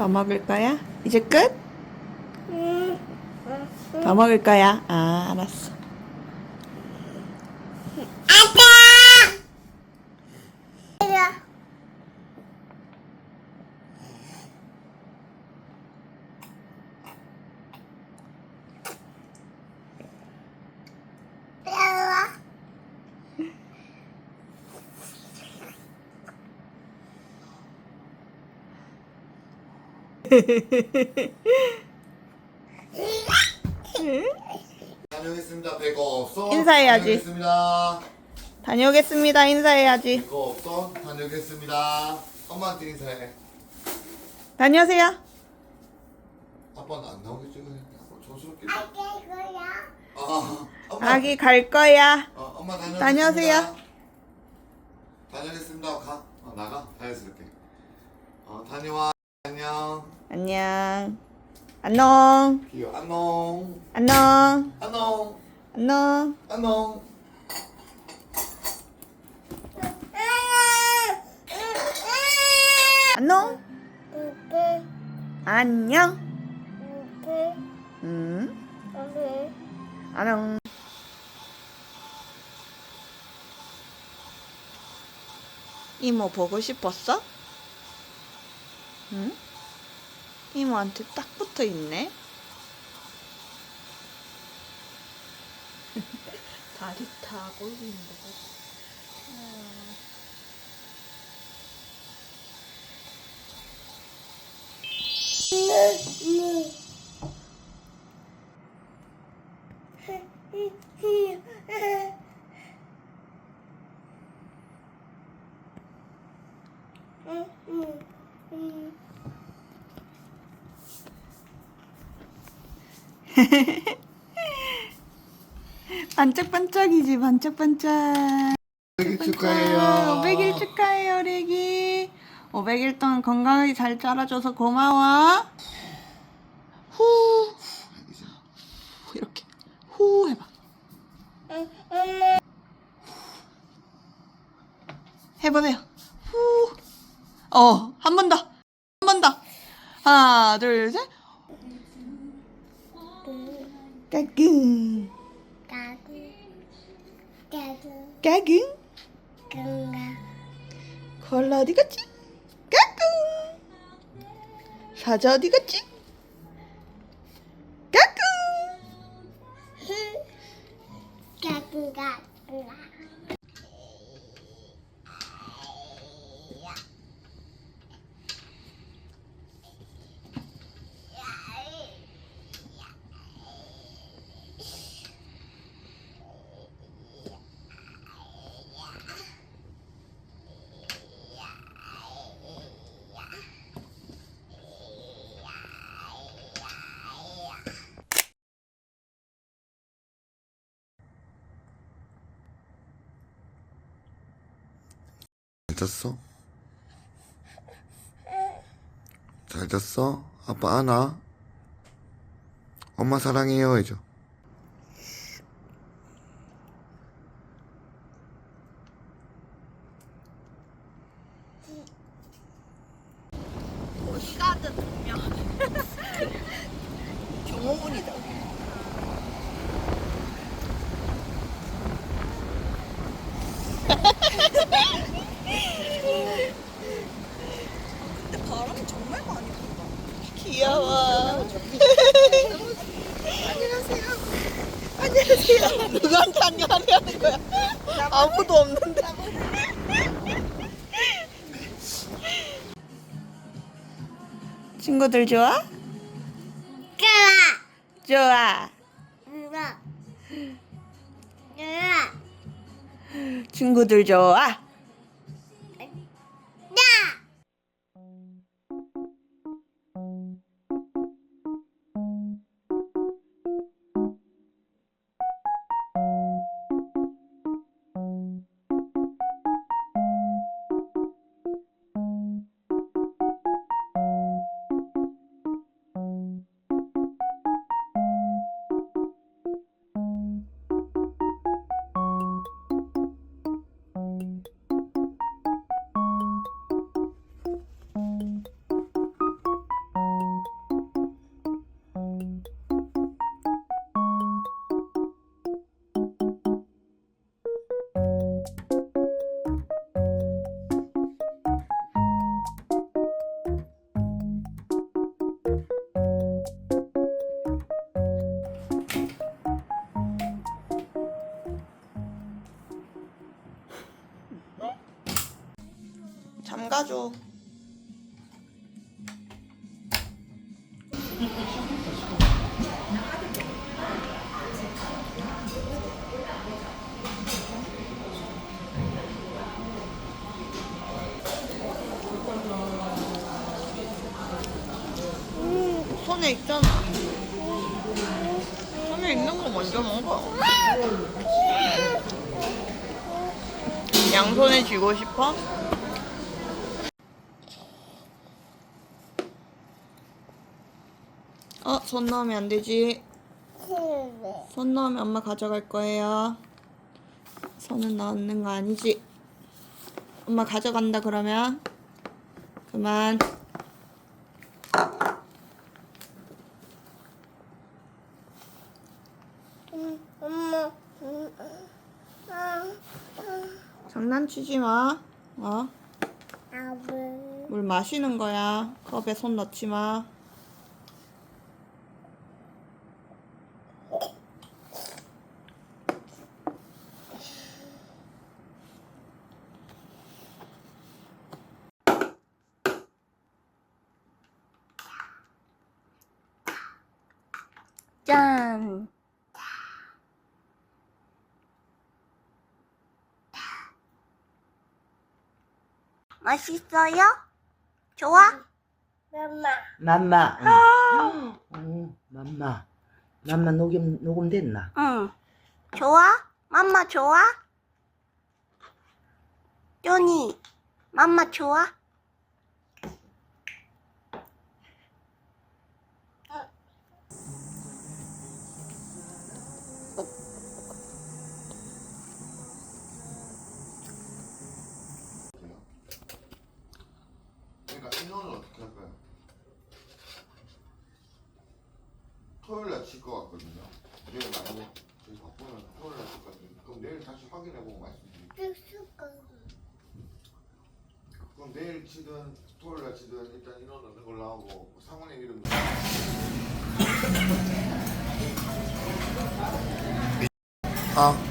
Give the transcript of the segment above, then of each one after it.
더 먹을 거야? 이제 끝? 더 먹을 거야? 아, 알았어. 다녀오겠습니다. 배고 없어. 인사해야지. 다녀오겠습니다. 다녀오겠습니다. 인사해야지. 배고 없어. 다녀오겠습니다. 엄마한테 인사해. 다녀오세요. 아빠는 안 나오겠지 그래. 아빠 조심할게. 아, 엄마. 아기 갈 거야. 어, 엄마 다녀오겠습니다. 다녀오세요. 다녀오겠습니다. 가. 어, 나가. 자연스럽게. 어, 다녀와. 안녕. 안녕. 안녕. 귀여워. 안녕. 안녕. 안녕. 안녕. 안녕. 안녕. 안녕. 음. 안녕. 이모 보고 싶었어? 응? 이모한테 딱 붙어 있네. 다리 타고 있는데. 반짝반짝이지 반짝반짝. 생일 축하해요. 500일 축하해요, 애기. 500일 동안 건강하게 잘 자라줘서 고마워. 후. 이렇게. 후 해봐. 해보세요. 후. 어, 한 번 더. 한 번 더. 하나, 둘, 셋. 까꿍. 까꿍. 콜라 어디 갔지? 까꿍. 사자 어디 갔지? 까꿍. 잘 잤어? 잘 잤어? 아빠 안아? 엄마 사랑해요 해줘 보디가드 분명 경호문이다. 근데 바람이 정말 많이 분다. 귀여워. 안녕하세요. 안녕하세요. 누구한테 안녕하냐는 거야? 아무도 없는데. 친구들 좋아? 좋아. 친구들 좋아. 손에 있잖아. 손에 있는 거 먼저 먹어. 양손에 쥐고 싶어? 어, 손 넣으면 안 되지. 손 넣으면 엄마 가져갈 거예요. 손은 넣는 거 아니지. 엄마 가져간다 그러면 그만. 엄마. 장난 치지 마. 어? 물 마시는 거야. 컵에 손 넣지 마. 맛있어요? 좋아? 엄마. 맘마. 응. 어, 맘마. 맘마 녹음 녹음됐나? 응. 좋아? 맘마 좋아? 쪼니, 맘마 좋아? 그러니까 인원은 어떻게 할까요? 토요일 날 칠 것 같거든요. 내일 나가고 저희 바쁘면 토요일 날 칠 것 같은데 그럼 내일 다시 확인해보고 말씀드릴게요. 그럼 치든 토요일 날 치든 일단 인원 넣는 걸로 하고 상원의 이름 아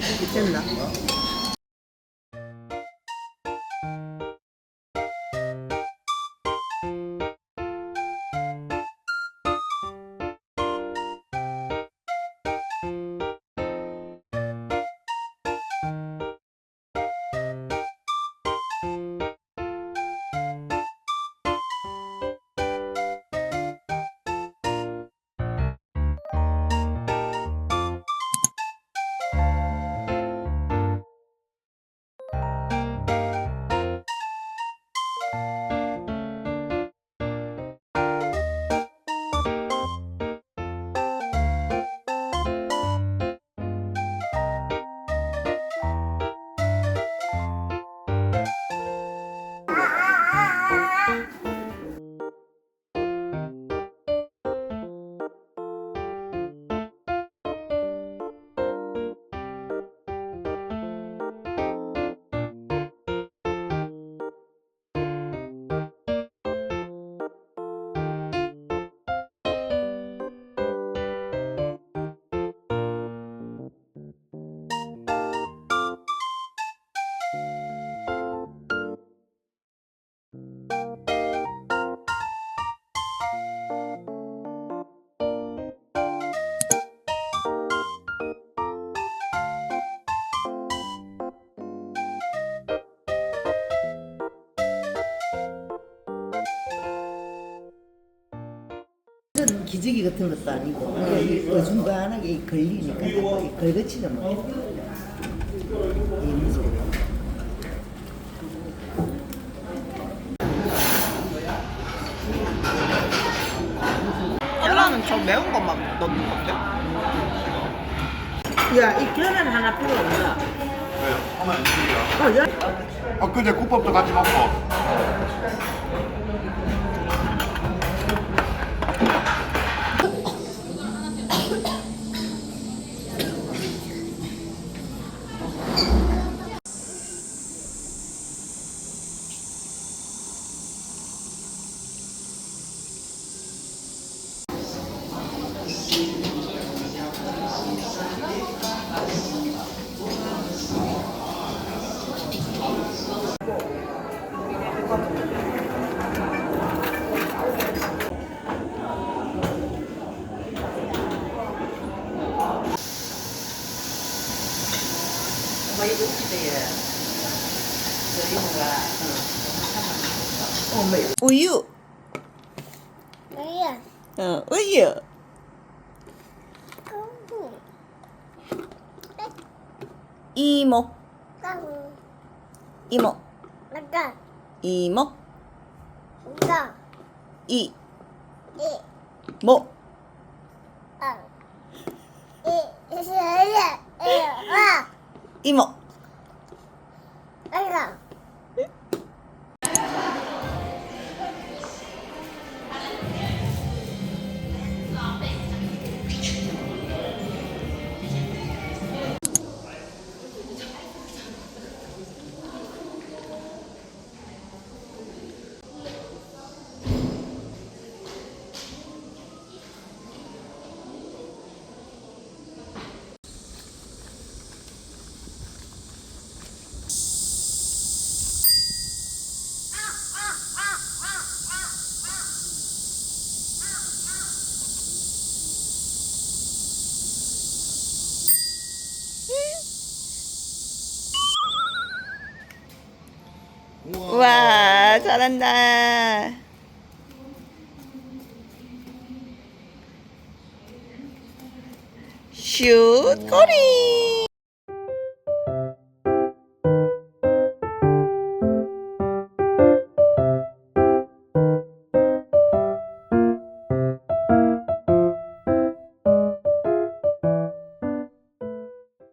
됐나? 이건 기저귀 같은 것도 아니고 어중간하게 걸리니까 이 걸거치는 뭐. 이 무슨 엄마는 저 매운 것만 넣는 건데? 야, 이 계란 하나 필요 없나? 왜요? 하면 안 됩니다. 어, 야. 아 근데 국밥도 같이 먹고 お湯。お湯。うん、お湯。芋。いも。い。も。芋。 우와, 잘한다. 슛, 꼬리.